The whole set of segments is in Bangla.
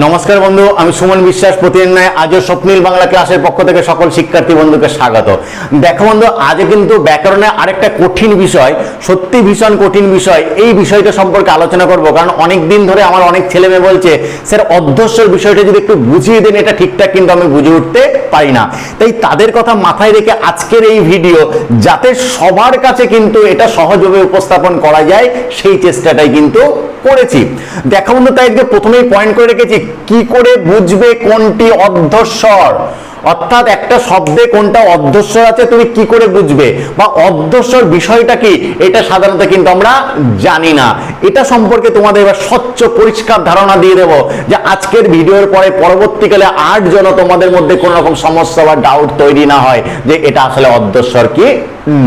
নমস্কার বন্ধু, আমি সুমন বিশ্বাস, প্রতিদিন নয়, আজও স্বপ্নীল বাংলা ক্লাসের পক্ষ থেকে সকল শিক্ষার্থী বন্ধুকে স্বাগত। দেখো বন্ধু, আজও কিন্তু ব্যাকরণে আরেকটা কঠিন বিষয়, সত্যি ভীষণ কঠিন বিষয়, এই বিষয়টা সম্পর্কে আলোচনা করব, কারণ অনেক দিন ধরে আমার অনেক ছেলে মেয়ে বলছে, স্যার অধ্যস্বর বিষয়টা যদি একটু বুঝিয়ে দেন, এটা ঠিকঠাক কিন্তু আমি বুঝে উঠতে পারি না। তাই তাদের কথা মাথায় রেখে আজকের এই ভিডিও, যাতে সবার কাছে কিন্তু এটা সহজভাবে উপস্থাপন করা যায়, সেই চেষ্টাটাই কিন্তু করেছি। দেখো বন্ধু, তাই যে প্রথমেই পয়েন্ট করে রেখেছি কি করে বুঝবে কোনটি অধ্যস্বর অর্থাৎ একটা শব্দে কোনটা অধ্যস্বর আছে তুমি কি করে বুঝবে? বা অধ্যস্বর বিষয়টা কি? এটা সাধারণত কিন্তু আমরা জানি না। এটা সম্পর্কে তোমাদের এবার স্বচ্ছ, পরিষ্কার ধারণা দিয়ে দেবো যে আজকের ভিডিওর পরে পরবর্তীকালে আর যেন তোমাদের মধ্যে কোনো রকম সমস্যা বা ডাউট তৈরি না হয় যে এটা আসলে অধ্যস্বর কি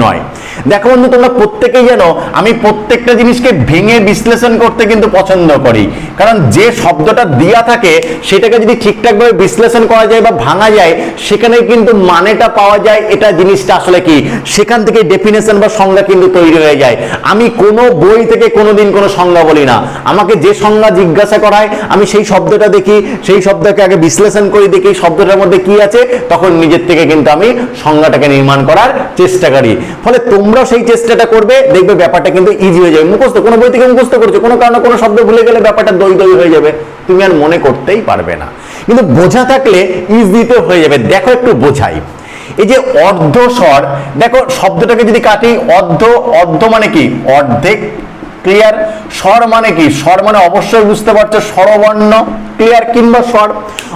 নয়। দেখো বন্ধু, তোমরা প্রত্যেকেই জানো, আমি প্রত্যেকটা জিনিসকে ভেঙে বিশ্লেষণ করতে কিন্তু পছন্দ করি। কারণ যে শব্দটা দেয়া থাকে, সেটাকে যদি ঠিকঠাকভাবে বিশ্লেষণ করা যায় বা ভাঙা যায় সেখানে কিন্তু মানেটা পাওয়া যায়, এটা জিনিসটা আসলে কি? সেখান থেকে ডেফিনেশন বা সংজ্ঞা কিন্তু তৈরি হয়ে যায়। আমি কোনো বই থেকে কোনোদিন কোনো সংজ্ঞা বলি না। আমাকে যে সংজ্ঞা জিজ্ঞাসা করায়, আমি সেই শব্দটা দেখি, সেই শব্দকে আগে বিশ্লেষণ করি, দেখি শব্দটার মধ্যে কি আছে, তখন নিজের থেকে কিন্তু আমি সংজ্ঞাটাকে নির্মাণ করার চেষ্টা করি। ফলে তোমরাও সেই চেষ্টাটা করবে, দেখবে ব্যাপারটা কিন্তু ইজি হয়ে যাবে। মুখস্থ, কোনো বই থেকে মুখস্থ করছ, কোনো কারণে কোনো শব্দ ভুলে গেলে ব্যাপারটা দই দই হয়ে যাবে। তুমি আর মনে করতেই পারবে না। কিন্তু বোঝা থাকলে ইজিতে হয়ে যাবে। দেখো একটু বোঝাই। এই যে অর্ধ স্বর, দেখো শব্দটাকে যদি কাটি, অর্ধ অর্ধ মানে কি? অর্ধেক ক্লিয়ার স্বর মানে কি? স্বর মানে অবশ্যই বুঝতে পারছ, স্বরবর্ণ ক্লিয়ার কিংবা স্বর।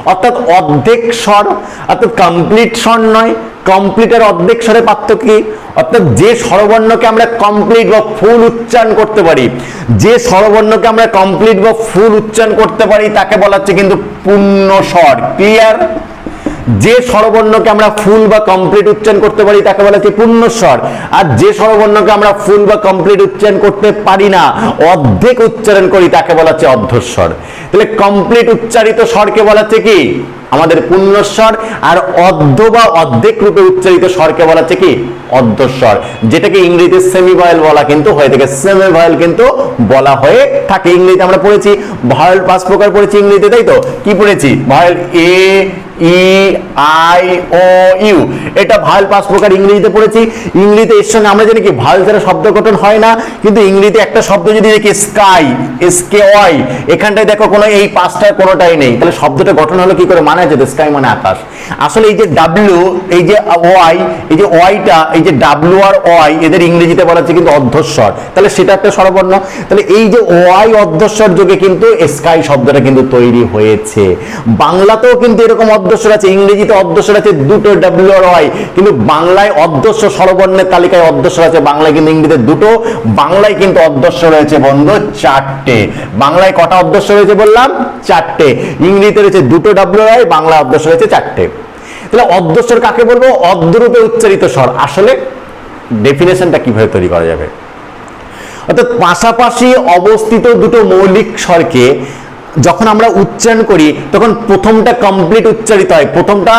অর্থাৎ অর্ধেক স্বর, অর্থাৎ কমপ্লিট স্বর নয়। কমপ্লিট আর অর্ধেক স্বরে পার্থক্য। অর্থাৎ যে স্বরবর্ণকে আমরা কমপ্লিট বা ফুল উচ্চারণ করতে পারি, যে স্বরবর্ণকে আমরা কমপ্লিট বা ফুল উচ্চারণ করতে পারি, তাকে বলা হচ্ছে কিন্তু পূর্ণ স্বর, ক্লিয়ার? যে স্বরবর্ণকে আমরা ফুল বা কমপ্লিট উচ্চারণ করতে পারি, তাকে বলা হচ্ছে পূর্ণস্বর আর যে স্বরবর্ণকে আমরা ফুল বা কমপ্লিট উচ্চারণ করতে পারি না, অর্ধেক উচ্চারণ করি, তাকে বলা হচ্ছে অর্ধস্বর। তাহলে কমপ্লিট উচ্চারিত স্বরকে বলা হচ্ছে কি? আমাদের পূর্ণস্বর আর অর্ধ বা অর্ধেক রূপে উচ্চারিত স্বরকে বলা হচ্ছে কি? অর্ধস্বর। যেটাকে ইংরেজিতে সেমি ভয়েল বলা কিন্তু হয়ে থাকে। সেমি ভয়েল কিন্তু বলা হয়ে থাকে। ইংরেজিতে আমরা পড়েছি ভয়েল পাঁচ প্রকার পড়েছি ইংরেজিতে, তাই তো? কি পড়েছি? Vowel A E I O U এটা ভালো পাঁচ প্রকার ইংরেজিতে পড়েছি। ইংরেজিতে এর সঙ্গে আমরা জানি কি ভালো ছাড়া শব্দ গঠন হয় না। কিন্তু ইংরেজিতে একটা শব্দ যদি দেখি স্কাই এস কে ওয়াই এখানটায় দেখো কোনো এই পাঁচটার কোনোটাই নেই। তাহলে শব্দটা গঠন হলো কি করে? মানে আছে স্কাই মানে আকাশ। আসলে এই যে ডাব্লিউ এই যে ওয়াই এই যে ওয়াইটা এই যে ডাব্লিউ আর ওয়াই এদের ইংরেজিতে বলা হচ্ছে কিন্তু অর্ধস্বর তাহলে সেটা একটা স্বরবর্ণ। তাহলে এই যে ওয়াই অর্ধস্বর যোগে কিন্তু স্কাই শব্দটা কিন্তু তৈরি হয়েছে। বাংলাতেও কিন্তু এরকম অর্ধস্বর আছে, ইংরেজিতে অর্ধস্বর আছে, দুটো ডাব্লিউ আর ওয়াই কিন্তু বাংলায় অর্ধস্বর স্বরবর্ণের তালিকায় অর্ধস্বর আছে, বাংলায় কিন্তু ইংরেজিতে দুটো, বাংলায় কিন্তু অর্ধস্বর রয়েছে বন্ধু চারটে। বাংলায় কটা অর্ধস্বর রয়েছে বললাম? চারটে। ইংরেজিতে রয়েছে দুটো ডাব্লিউ আর বাংলা অর্ধস্বর হয়েছে চারটে। তাহলে অর্ধস্বর কাকে বলব? অর্ধরূপে উচ্চারিত স্বর। আসলে ডেফিনেশনটা কীভাবে তৈরি করা যাবে? অর্থাৎ পাশাপাশি অবস্থিত দুটো মৌলিক স্বরকে যখন আমরা উচ্চারণ করি, তখন প্রথমটা কমপ্লিট উচ্চারিত হয়, প্রথমটা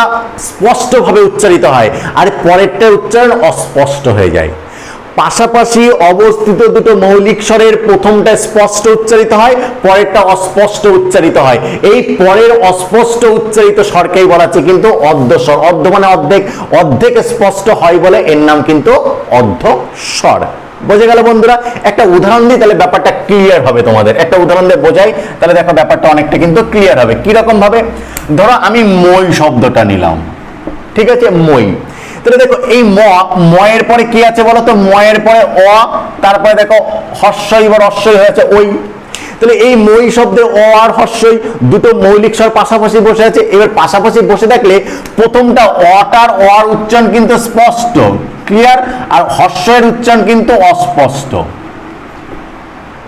স্পষ্টভাবে উচ্চারিত হয়, আর পরেরটা উচ্চারণ অস্পষ্ট হয়ে যায়। পাশাপাশি অবস্থিত দুটো মৌলিক স্বরের প্রথমটা স্পষ্ট উচ্চারিত হয়, পরেরটা অস্পষ্ট উচ্চারিত হয়। এই পরের অস্পষ্ট উচ্চারিত স্বরকেই বলা হচ্ছে কিন্তু অর্ধস্বর অর্ধ মানে অর্ধেক। অর্ধেক স্পষ্ট হয় বলে এর নাম কিন্তু অর্ধ স্বর। বোঝা গেল বন্ধুরা? একটা উদাহরণ দিই তাহলে ব্যাপারটা ক্লিয়ার হবে তোমাদের। একটা উদাহরণ দিয়ে বোঝাই, তাহলে দেখো ব্যাপারটা অনেকটা কিন্তু ক্লিয়ার হবে। কীরকম ভাবে? ধরো আমি মই শব্দটা নিলাম। ঠিক আছে? মই। তাহলে দেখো এই ম, ময়ের পরে কি আছে বলো তো? ময়ের পরে অ, তারপরে দেখো হর্ষই বা রস্যই হয়েছে ওই তাহলে এই মই শব্দে অ আর হর্ষই দুটো মৌলিক স্বর পাশাপাশি বসে আছে। এবার পাশাপাশি বসে থাকলে প্রথমটা অটার অর উচ্চারণ কিন্তু স্পষ্ট ক্লিয়ার আর হর্ষের উচ্চারণ কিন্তু অস্পষ্ট।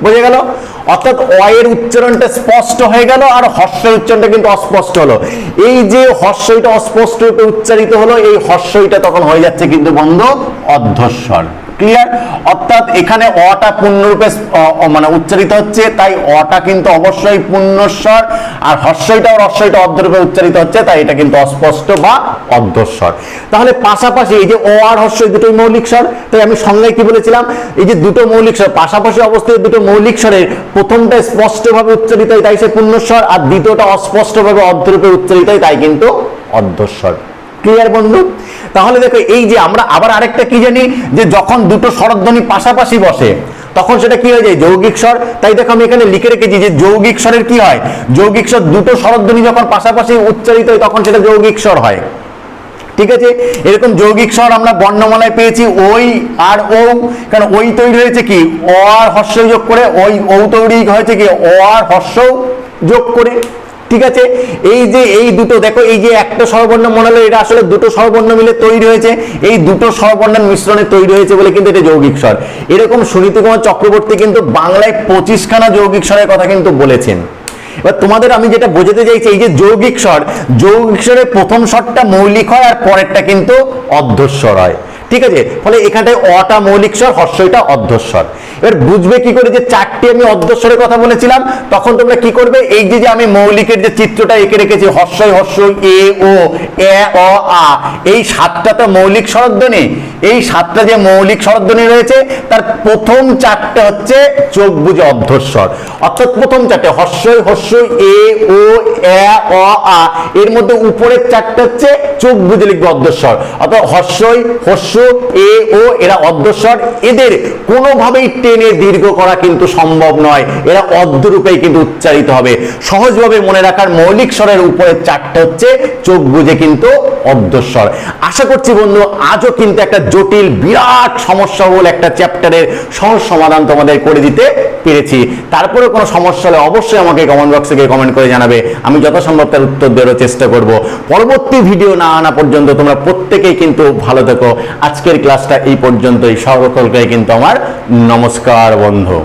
বুঝে গেল? অর্থাৎ অয়ের উচ্চারণটা স্পষ্ট হয়ে গেল আর হর্ষের উচ্চারণটা কিন্তু অস্পষ্ট হলো। এই যে হর্ষইটা অস্পষ্ট রূপে উচ্চারিত হলো, এই হর্ষইটা তখন হয়ে যাচ্ছে কিন্তু বন্ধ অর্ধস্বর ক্লিয়ার অর্থাৎ এখানে অটা পূর্ণরূপে মানে উচ্চারিত হচ্ছে, তাই অটা কিন্তু অবশ্যই পূর্ণস্বর, আর হর্ষইটা রস্বইটা অর্ধরূপে উচ্চারিত হচ্ছে, তাই এটা কিন্তু অস্পষ্ট বা অর্ধস্বর। তাহলে পাশাপাশি এই যে অ আর হর্ষই দুটোই মৌলিক স্বর, তাই আমি সংজ্ঞায় কি বলেছিলাম? এই যে দুটো মৌলিক স্বর, পাশাপাশি অবস্থায় দুটো মৌলিক স্বরের প্রথমটা স্পষ্টভাবে উচ্চারিত হয়, তাই সে পূর্ণস্বর, আর দ্বিতীয়টা অস্পষ্টভাবে অর্ধরূপে উচ্চারিত হয়, তাই কিন্তু অর্ধস্বর। ক্লিয়ার বন্ধু? তাহলে দেখো, এই যে আমরা আবার আরেকটা কি জানি, যে যখন দুটো স্বরধ্বনি পাশাপাশি বসে, তখন সেটা কি হয়ে যায়? যৌগিক স্বর। তাই দেখো, আমি এখানে লিখে রেখেছি যে যৌগিক স্বরের কি হয়? যৌগিক স্বর দুটো স্বরধ্বনি যখন পাশাপাশি উচ্চারিত হয়, তখন সেটা যৌগিক স্বর হয়। ঠিক আছে? এরকম যৌগিক স্বর আমরা বর্ণমালায় পেয়েছি ওই আর ও কারণ ওই তৈরি হয়েছে কি? অ আর হর্ষ যোগ করে ওই ও তৈরি হয়েছে কি? অ আর হর্ষ যোগ করে। ঠিক আছে? এই যে এই দুটো, দেখো, এই যে একটা স্বরবর্ণ মনে হলো এটা আসলে দুটো স্বরবর্ণ মিলে তৈরি হয়েছে। এই দুটো স্বরবর্ণের মিশ্রণে তৈরি হয়েছে বলে কিন্তু এটা যৌগিক স্বর। এরকম সুনীতি কুমার চক্রবর্তী কিন্তু বাংলায় পঁচিশখানা যৌগিক স্বরের কথা কিন্তু বলেছেন। এবার তোমাদের আমি যেটা বোঝাতে চাইছি, এই যে যৌগিক স্বর, যৌগিক স্বরের প্রথম স্বরটা মৌলিক হয় আর পরেরটা কিন্তু অর্ধস্বর হয়। ঠিক আছে? ফলে এখানটায় অটা মৌলিক স্বর হর্ষইটা অর্ধস্বর এবার বুঝবে কি করে যে চারটি আমি অর্ধস্বরের কথা বলেছিলাম, তখন তোমরা কি করবে? এই যে আমি মৌলিকের যে চিত্রটা এঁকে রেখেছি, হর্ষই হর্ষই এ, ও, এ, অ, আ, এই সাতটা তো মৌলিক স্বরধ্বনি। এই সাতটা যে মৌলিক স্বরধ্বনি রয়েছে, তার প্রথম চারটে হচ্ছে চোখ বুঝে অর্ধস্বর অর্থাৎ প্রথম চারটে, হর্ষই হর্ষই এ, ও, এ, অ, আ, এর মধ্যে উপরের চারটে হচ্ছে চোখ বুঝে লিখবে অর্ধস্বর অর্থাৎ হর্ষই হর্ষ এ, ও, এরা অর্ধস্বর এদের কোনোভাবেই টেনে দীর্ঘ করা কিন্তু সম্ভব নয়। এরা অর্ধরূপেই কিন্তু উচ্চারিত হবে। সহজভাবে মনে রাখার মৌলিক স্বরের উপরের চারটে হচ্ছে চোখ বুঝে কিন্তু অর্ধস্বর আশা করছি বন্ধু, আজও কিন্তু একটা জটিল, বিরাট সমস্যা বলে একটা চ্যাপ্টারের সহজ সমাধান তোমাদের করে দিতে পেরেছি। তারপরে কোনো সমস্যা হলে অবশ্যই আমাকে কমেন্ট বক্সে গিয়ে কমেন্ট করে জানাবে। আমি যথাসম্ভব তার উত্তর দেওয়ার চেষ্টা করব। পরবর্তী ভিডিও না আনা পর্যন্ত তোমরা প্রত্যেকেই কিন্তু ভালো থেকো। আজকের ক্লাসটা এই পর্যন্তই। সকলকে কিন্তু আমার নমস্কার বন্ধু।